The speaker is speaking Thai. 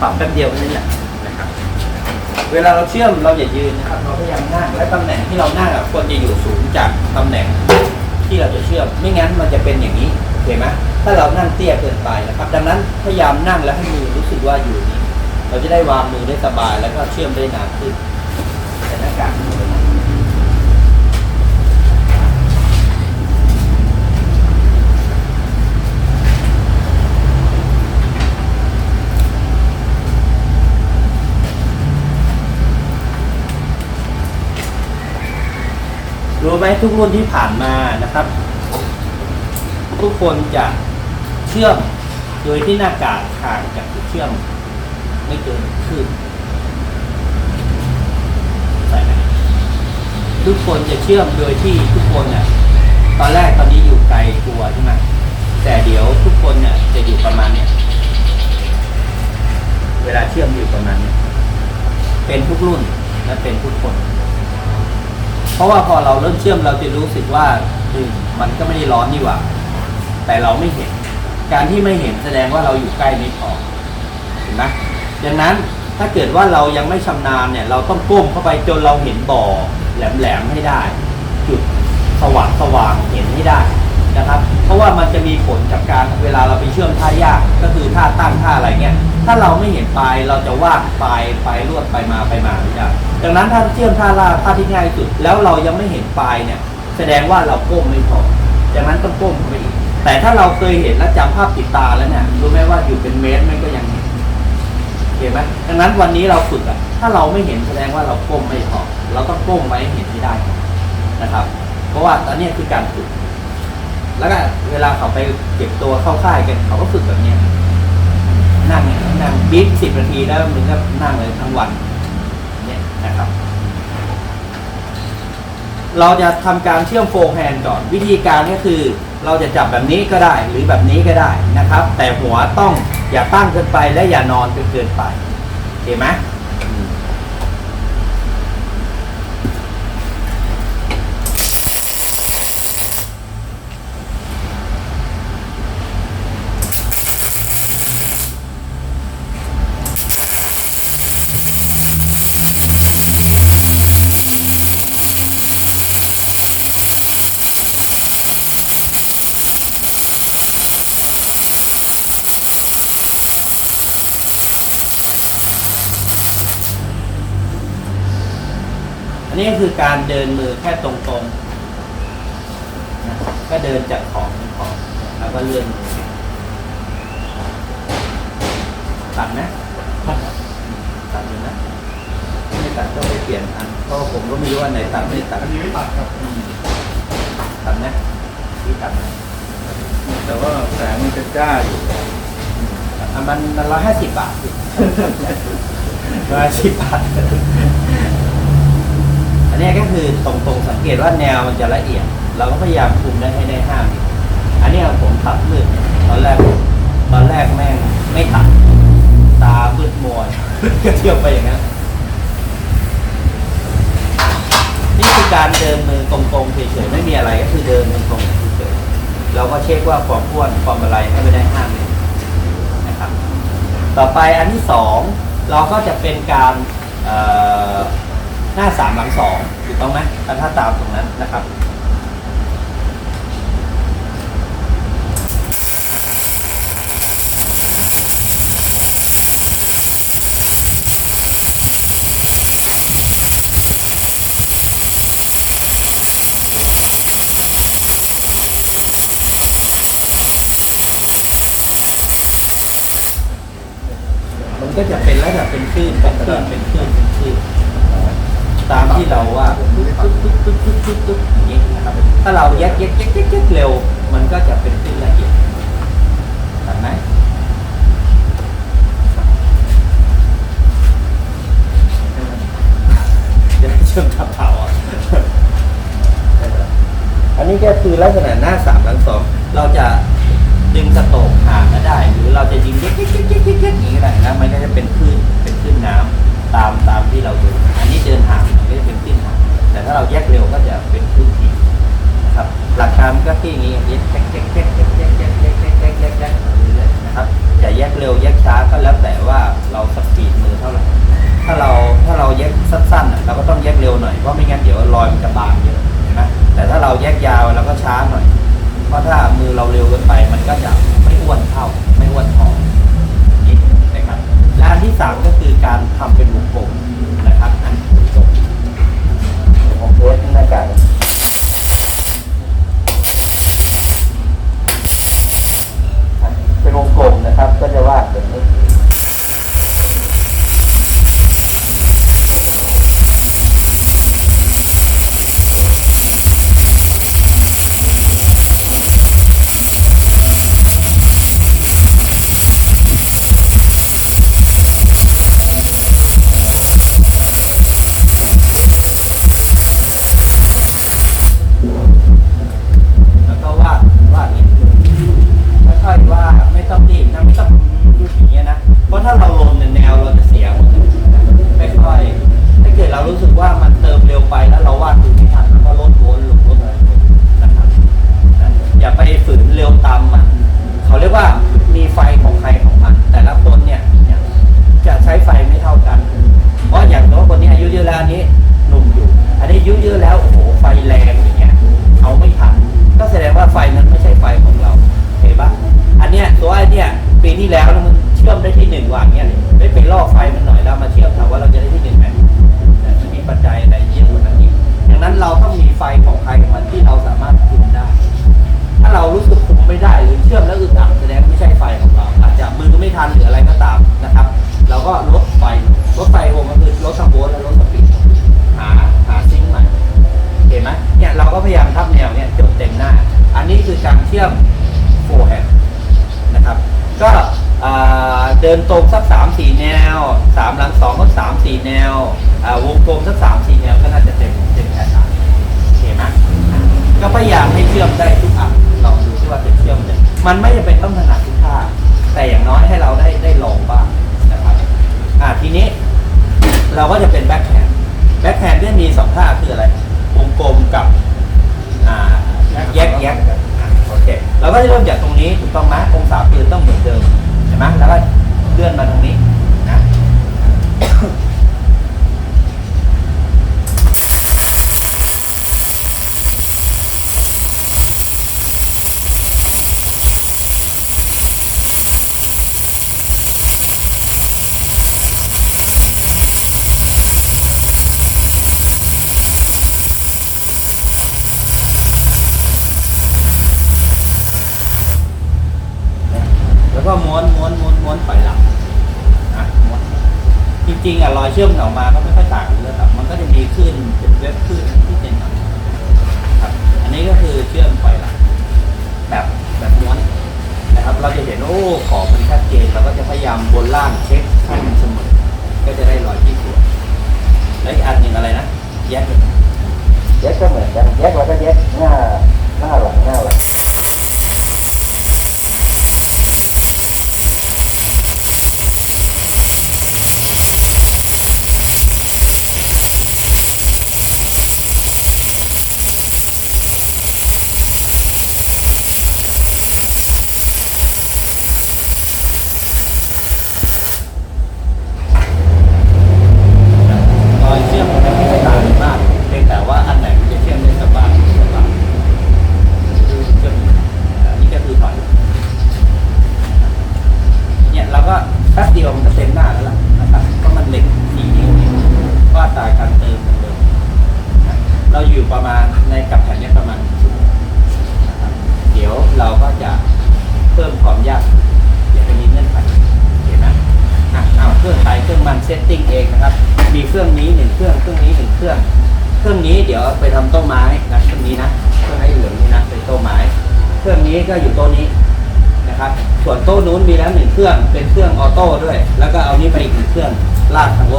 ปรับแป๊บเดียวแค่นั้นแหละนะครับเวลาเราเชื่อมเราอย่ายืนนะครับเราพยายามนั่งและตำแหน่งที่เรานั่งอะควรจะอยู่สูงจากตำแหน่งที่เราจะเชื่อม ไม่งั้นมันจะเป็นอย่างนี้โอเคไหมถ้าเรานั่งเตี้ยเกินไปนะครับ ดังนั้นพยายามนั่งแล้วให้มือรู้สึกว่าอยู่นี้ เราจะได้วางมือได้สบายแล้วก็เชื่อมได้นานขึ้นแต่หน้ากากมือนะ รู้ไหมทุกรุ่นที่ผ่านมานะครับ ทุกคนจะเชื่อมโดยที่หน้ากากห่างจากจุดเชื่อม ไม่เกินคืบใส่ไหมทุกคนจะเชื่อมโดยที่ทุกคนเนี่ยตอนแรกตอนนี้อยู่ไกลกลัวใช่ไหมแต่เดี๋ยวทุกคนเนี่ยจะอยู่ประมาณเนี่ยเวลาเชื่อมอยู่ประมาณเนี่ยเป็นทุกรุ่นและเป็นทุกคน เพราะว่าพอเราเริ่มเชื่อมเราจะรู้สึกว่ามันก็ไม่ได้ร้อนนี่หว่า แต่เราไม่เห็น การที่ไม่เห็นแสดงว่าเราอยู่ใกล้ไม่พอเห็นไหมดังนั้นถ้าเกิดว่าเรายังไม่ชำนาญเนี่ย เราต้องก้มเข้าไปจนเราเห็นบ่อแหลมๆให้ได้ จุดสว่างสว่างเห็นให้ได้นะครับ เพราะว่ามันจะมีผลกับการเวลาเราไปเชื่อมท่ายากก็คือท่าตั้งท่าอะไรเงี้ยถ้าเราไม่เห็นปลายเราจะวาดปลายปลายลวดไปมาไปมาไม่ได้ดังนั้นถ้าเชื่อมท่าลาท่าที่ง่ายสุด แล้วเรายังไม่เห็นปลายเนี่ย แสดงว่าเราก้มไม่พอดังนั้นต้องก้มเข้าไปอีกแต่ถ้าเราเคยเห็นและจำภาพติดตาแล้วเนี่ยรู้ไหมว่าอยู่เป็นเมตรมันก็ยังเห็นเห็นไหมดังนั้นวันนี้เราฝึกอะถ้าเราไม่เห็นแสดงว่าเราก้มไม่พอเราต้องก้มไว้เห็นให้ได้นะครับ เพราะว่าตอนนี้คือการฝึก แล้วก็เวลาเขาไปเก็บตัวเข้าค่ายกันเขาก็ฝึกแบบเนี้ยนั่งนั่งบิ๊กสิบนาทีแล้วมึงก็นั่งเลยทั้งวันเนี่ยนะครับ เราจะทำการเชื่อมโฟร์แฮนด์ก่อน วิธีการก็คือ เราจะจับแบบนี้ก็ได้หรือแบบนี้ก็ได้นะครับ แต่หัวต้องอย่าตั้งเกินไปและอย่านอนจนเกินไปโอเคไหม อั นนี้ก็คือการเดินมือแค่ตรงๆนะก็เดินจากของถึงของแล้วก็เลื่อนมือตัดนะตัดอยู่นะไม่ตัดก็ไปเปลี่ยนอันเพราะผมก็ไม่รู้ว่าไหนตัดไม่ตัดอันนี้ไม่ตัดครับอืมตัดนะที่ตัดนะแต่ว่าแสงมันจะจ้าอยู่อะมันมันร้อยห้าสิบบาทร้อยสิบบาทอั นี้ก็คือตรงๆสังเกตว่าแนวมันจะละเอียด เราก็พยายามคุมได้ให้ได้ห้ามิลอันนี้ผมตัดมืดตอนแรกตอนแรกแม่งไม่ตัดตามืดมัวก็เที่ยวไปอย่างนั้นนี่คือการเดินมือตรงๆเฉยๆไม่มีอะไรก็คือเดินมือตรงๆเฉยๆเราก็เช็คว่าความอ้วนความอะไรให้ไปได้ห้ามิลนะครับ ต่อไปอันที่สองเราก็จะเป็นการเอ่อ หน้าสามหลังสองถูกต้องไหมถ้าตามตรงนั้นนะครับมันก็จะเป็นแล้วแบบเป็นคลื่นเป็นคลื่นเป็นคลื่นเป็นคลื่น ตามที่เราว่าตุ๊บตุ๊บตุ๊บตุ๊บตุ๊บตุ๊บอย่างนี้นะครับถ้าเราแยกแยกแยกแยกแยกเร็ว มันก็จะเป็นคลื่นละเอียดเห็นไหมเดี๋ยวเชื่อมทับเผาอะอันนี้ก็คือลักษณะหน้าสามหลังสองเราจะดึงสโตกห่างก็ได้ หรือเราจะยิงเย็กเย็กเย็กเย็กเย็กเย็กอย่างนี้ก็ได้นะมันก็จะเป็นคลื่นเป็นคลื่นน้ำตามตามที่เราดูอั นนี้เดินห่างมันก็จะเป็นคลื่นห่างแต่ถ้าเราแยกเร็วก็จะเป็นคลื่นถี่นะครับหลักการก็ที่อย่างนี้อย่างนี้แยกแยกแยกแยกแยกแยกแยกแยกแยกแยกแยกเรื่อยๆนะครับจะแยกเร็วแยกช้าก็แล้วแต่ว่าเราสปีดมือเท่าไหร่ถ้าเราถ้าเราแยกสั้นๆน่ะเราก็ต้องแยกเร็วหน่อยเพราะไม่งั้นเดี๋ยวรอยมันจะบางเยอะเห็นไหมแต่ถ้าเราแยกยาวเราก็ช้าหน่อย เพราะถ้ามือเราเร็วเกินไป งว่างเงี้ยไม่ไปล่อไฟมันหน่อยแล้วมาเชื่อมถามว่าเราจะได้ที่หนึ่งไหมมันมีปัจจัยอะไรเยอะกว่านั้นอีกดังนั้นเราต้องมีไฟของใครของมันที่เราสามารถคุมได้ ถ้าเรารู้สึกคุมไม่ได้หรือเชื่อมแล้วอึดอัดแสดงไม่ใช่ไฟของเรา อาจจะมือไม่ทันหรืออะไรก็ตามนะครับ เราก็ลดไฟลดไฟวงก็คือลดทั้งโวลต์และลดสปีดหาหาซิงค์ใหม่เห็นไหมเนี่ยเราก็พยายามทับแนวเนี่ยจนเต็มหน้า อันนี้คือการเชื่อมโฟร์แฮนนะครับ ก็ เดินตรงสักสามสี่แนวสามหลังสองก็สามสี่แนววงกลมสักสามสี่แนวก็น่าจะเต็มเต็มแผนได้โอเคไหมก็พยายามให้เชื่อมได้ทุกอันลองดูที่ว่าจะเชื่อมได้มันไม่จำเป็นต้องถนัดทุกท่าแต่อย่างน้อยให้เราได้ได้ลองบ้างนะครับอ่าทีนี้ เราก็จะเป็นแบ็คแฮนด์แบ็คแฮนด์ที่มีสองท่าคืออะไรวงกลมกับอ่าแยกแยกโอเคเราก็จะเริ่มจากตรงนี้ถูกต้องไหมองศาปืนต้องเหมือนเดิม ห็นไหมแล้วก็เลื่อนมาตรงนี้นะ แล้วก็ม้วน ม้วนถอยหลังนะม้วนจริงๆอะรอยเชื่อมออกมาก็ไม่ค่อยต่างกันเลยครับมันก็จะมีขึ้นเป็นเว็บขึ้นที่เป็นครับ อันนี้ก็คือเชื่อมถอยหลังแบบแบบม้วนนะครับ เราจะเห็นโอ้ขอบมันชัดเจนเราก็จะพยายามบนล่างเช็คให้มันเสมอก็จะได้รอยที่สวยแล้วอีกอันหนึ่งอะไรนะแยกแยกก็เหมือนกันแยกเราก็แยกหน้าหน้าหลังหน้าหลัง รอยเชื่อมมันจะไม่ค่อยต่างกันมากเพียงแต่ว่าอันไหนมันจะเชื่อมได้สบายสบายคือเชื่อมอันนี้ก็คือถอยเนี่ยเราก็แป๊บเดียวมันก็เต็มหน้าแล้วล่ะนะครับเพราะมันเหล็กสี่นิ้วนี่ก็อัตราการเติมเหมือนเดิมนะ เราอยู่ประมาณในกับแผ่นนี้ประมาณหนึ่งชั่วโมงนะครับเดี๋ยวเราก็จะเพิ่มความยากเดี๋ยวจะมีเงื่อนไขเห็นไหมอะเอาเครื่องไปเครื่องมันเซตติ้งเองนะครับ มีเครื่องนี้หนึ่งเครื่องเครื่องนี้หนึ่งเครื่อง เครื่องนี้เดี๋ยวไปทำโต๊ะไม้นะเครื่องนี้นะเครื่องไอ้เหลืองนี่นะเป็นโต๊ะไม้ เครื่องนี้ก็อยู่โต๊ะนี้นะครับ ส่วนโต๊ะนู้นมีแล้วหนึ่งเครื่องเป็นเครื่องออโต้ด้วย แล้วก็เอานี้ไปอีกหนึ่งเครื่องลากทางว